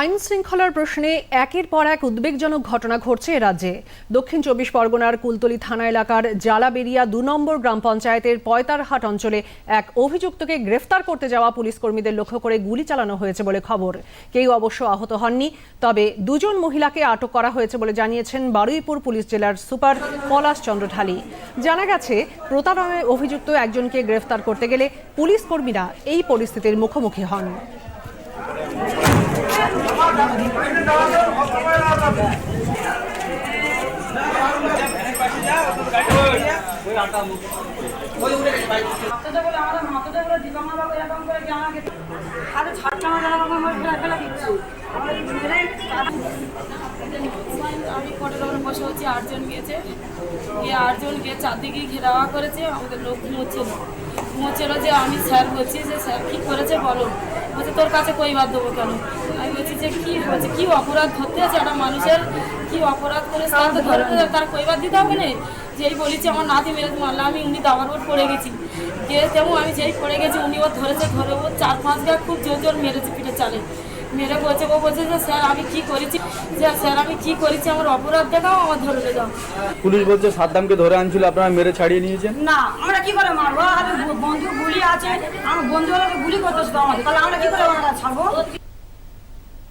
আইন শৃঙ্খলার প্রশ্নে একের পর এক উদ্বেগজনক ঘটনা ঘটছে রাজ্যে। দক্ষিণ চব্বিশ পরগনার কুলতলি থানা এলাকার জালাবেরিয়া দু নম্বর গ্রাম পঞ্চায়েতের পয়তারহাট অঞ্চলে এক অভিযুক্তকে গ্রেফতার করতে যাওয়া পুলিশ কর্মীদের লক্ষ্য করে গুলি চালানো হয়েছে বলে খবর। কেউ অবশ্য আহত হননি, তবে দুজন মহিলাকে আটক করা হয়েছে বলে জানিয়েছেন বারুইপুর পুলিশ জেলার সুপার পলাশ চন্দ্র ঢালি। জানা গেছে, প্রতারণায় অভিযুক্ত একজনকে গ্রেফতার করতে গেলে পুলিশ কর্মীরা এই পরিস্থিতির মুখোমুখি হন। এরকম আরে ছাড়টা আমার আমার ফেলা ফেলা দিচ্ছে আমরা কি মেরে আমি পটের ওপরে বসে হচ্ছে আটজন গিয়েছে গিয়ে আটজন গিয়ে চারদিকে ঘেরাওয়া করেছে আমাদের লোক ঘুমোচ্ছিল। ঘুমোচ্ছিল যে আমি স্যার বলছি যে স্যার কী করেছে বলো? বলছে তোর কাছে কইবার দেবো কেন? আমি বলছি যে কী? হয়েছে কী অপরাধ ধরতে আছে একটা মানুষের? কী অপরাধ করে তার ধরতে তার কইবার দিতে হবে না? যেই বলেছি আমার নাতি মেরে মারলে আমি উনি দাবার ওর পড়ে গেছি। গিয়ে তেমন আমি যেই পড়ে গেছি উনি ওর ধরেছে ধরে ও চার পাঁচ গা খুব জোর জোর মেরেছে পিঠে চালে। মেরে বলছে ও বলছে যে স্যার আমি কি করেছি? যে স্যার আমি কি করেছি? আমার অপরাধ দেখাও আমার ধরে দাও। পুলিশ বলছে সাদ্দামকে ধরে আনছিল আপনারা মেরে ছাড়িয়ে নিয়েছেন? না আমরা কি করে মারবো? আর বন্ধু গুলি আছে আমার বন্ধু গুলি করতেছে তো আমাদের। তাহলে আমরা কি করে আমরা ছাড়বো?